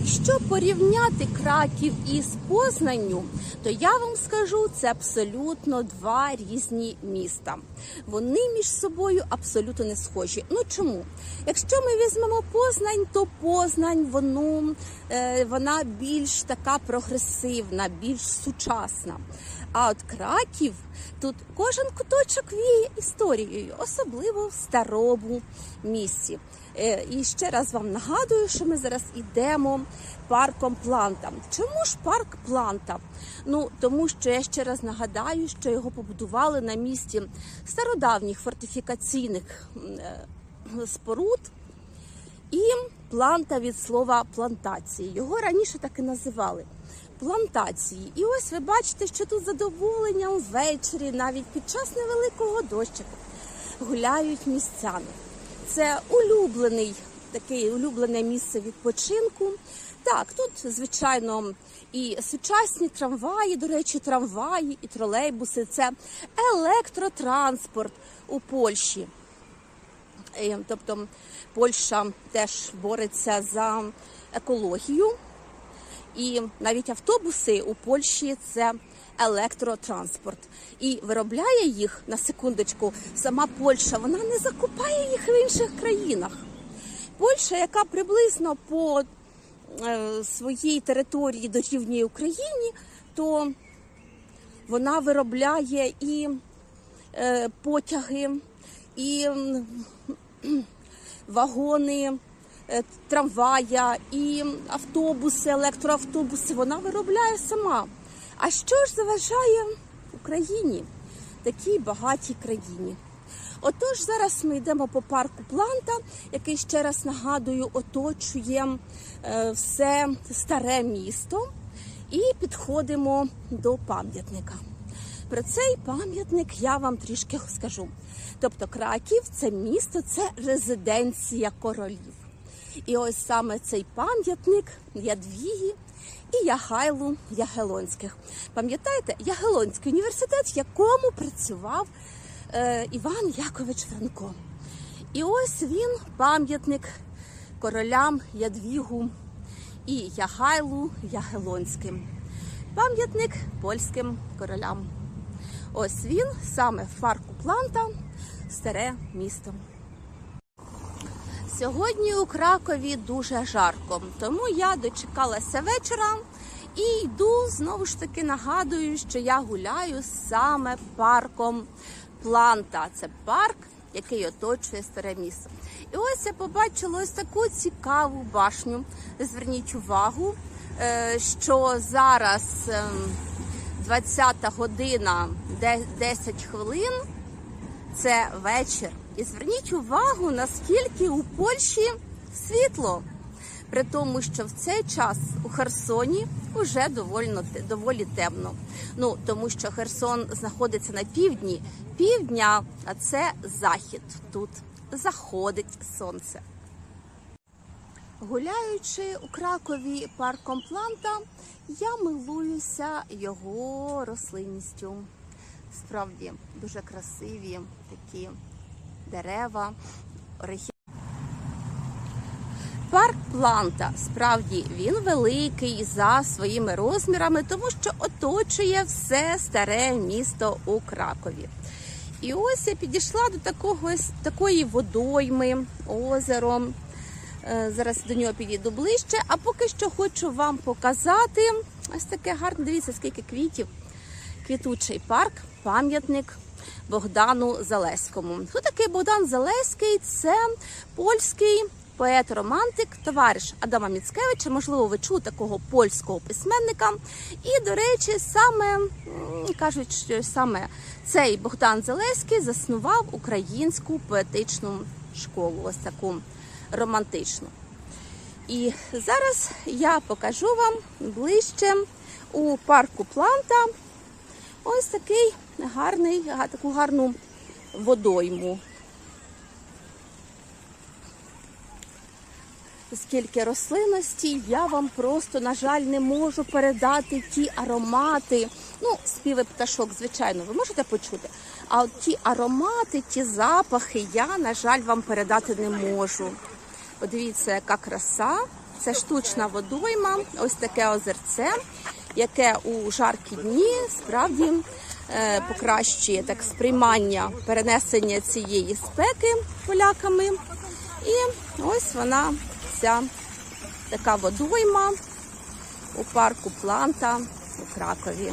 Якщо порівняти Краків із Познанню, то я вам скажу, це абсолютно два різні міста. Вони між собою абсолютно не схожі. Ну чому? Якщо ми візьмемо Познань, то Познань воно, е, вона більш така прогресивна, більш сучасна. А от Краків тут кожен куточок віє історією, особливо в старому місті. Е, І ще раз вам нагадую, що ми зараз йдемо парком Планта. Чому ж парк Планта? Ну тому що я ще раз нагадаю, що його побудували на місці стародавніх фортифікаційних е, споруд. І планта від слова плантації. Його раніше так і називали плантації. І ось ви бачите, що тут задоволенням ввечері, навіть під час невеликого дощику, гуляють містяни. Це улюблений такий улюблене місце відпочинку. Так, тут, звичайно, і сучасні трамваї, до речі, трамваї і тролейбуси це електротранспорт у Польщі. Е, Тобто Польща теж бореться за екологію, і навіть автобуси у Польщі це електротранспорт. І виробляє їх на секундочку сама Польща. Вона не закупає їх в інших країнах. Польща, яка приблизно по е, своїй території дорівнює Україні, то вона виробляє і е, потяги, і м, вагони, е, трамвая, і автобуси, електроавтобуси. Вона виробляє сама. А що ж заважає Україні, такій багатій країні? Отож, зараз ми йдемо по парку Планта, який ще раз нагадую, оточує е, все старе місто, і підходимо до пам'ятника. Про цей пам'ятник я вам трішки скажу. Тобто, Краків це місто, це резиденція королів. І ось саме цей пам'ятник Ядвігі і Ягайлу Ягелонських. Пам'ятаєте, Ягелонський університет, в якому працював е, Іван Якович Франко. І ось він пам'ятник королям Ядвігу і Ягайлу Ягелонським. Пам'ятник польським королям. Ось він саме в парку Планта, старе місто. Сьогодні у Кракові дуже жарко, тому я дочекалася вечора і йду знову ж таки нагадую, що я гуляю саме парком Планта. Це парк, який оточує старе місто. І ось я побачила ось таку цікаву башню. Зверніть увагу, е, що зараз ем, 20 година де- 10 хвилин це вечір. І зверніть увагу, наскільки у Польщі світло. При тому, що в цей час у Херсоні вже доволі, доволі темно. Ну тому що Херсон знаходиться на півдні півдня, а це захід. Тут заходить сонце. Гуляючи у Кракові парком Планта, я милуюся його рослинністю. Справді дуже красиві такі дерева, орехи. Парк Планта справді він великий за своїми розмірами, тому що оточує все старе місто у Кракові. І ось я підійшла до такого такої водойми, озером. Е, Зараз до нього підійду ближче. А поки що хочу вам показати ось таке гарне. Дивіться, скільки квітів. Квітучий парк, пам'ятник Богдану Залеському. Хто такий Богдан Залеський? Це польський поет-романтик, товариш Адама Міцкевича. Можливо, ви чули такого польського письменника. І, до речі, саме кажуть, що саме цей Богдан Залеський заснував українську поетичну школу. Ось таку романтичну. І зараз я покажу вам ближче у парку Планта ось такий гарний, га- таку гарну водойму. Скільки рослинності, я вам просто, на жаль, не можу передати ті аромати. Ну, співи пташок, звичайно, ви можете почути. А от ті аромати, ті запахи я, на жаль, вам передати не можу. Подивіться, яка краса. Це штучна водойма, ось таке озерце, яке у жаркі дні справді е, покращує так сприймання перенесення цієї спеки поляками. І ось вона ця така водойма у парку Планта у Кракові.